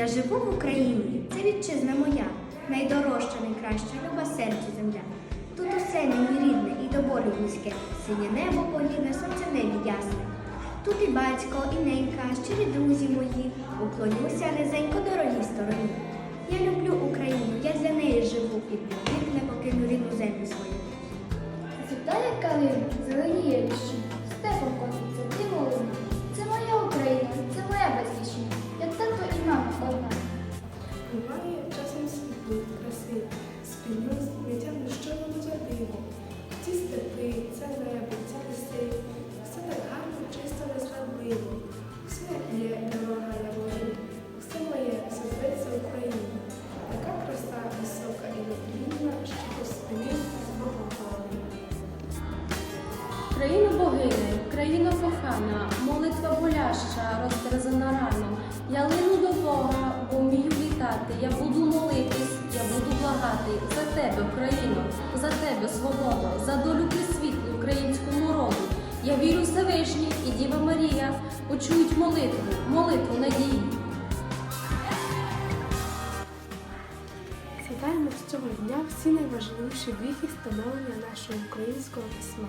Я живу в Україні, це вітчизна моя, найдорожча, найкраща, люба серцю земля. Тут усе мені рідне і до болю близьке, синє небо погідне, сонце небі ясне. Тут і батько, і ненька, щирі друзі мої, уклонюся низенько дорогій стороні. Я люблю Україну, я для неї живу і вік не покину рідну землю свою. Країна богиня, країна кохана, молитва боляща, розтерзана рано. Я лину до Бога, бо вмію вітати. Я буду молитись, я буду благати за тебе, Україно, за тебе, свободу, за долю присвітлу українському роду. Я вірю Всевишній і Діва Марія почують молитву, молитву надії. Згадаємо з цього дня всі найважливіші віхи становлення нашого українського письма.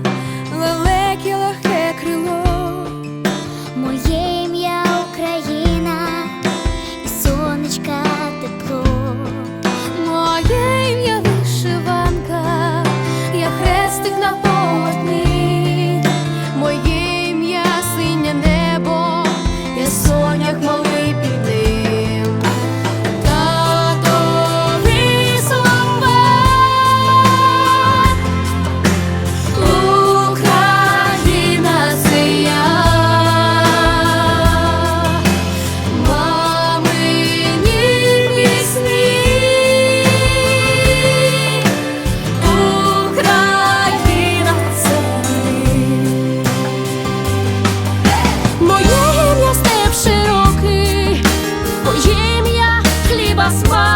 Christmas.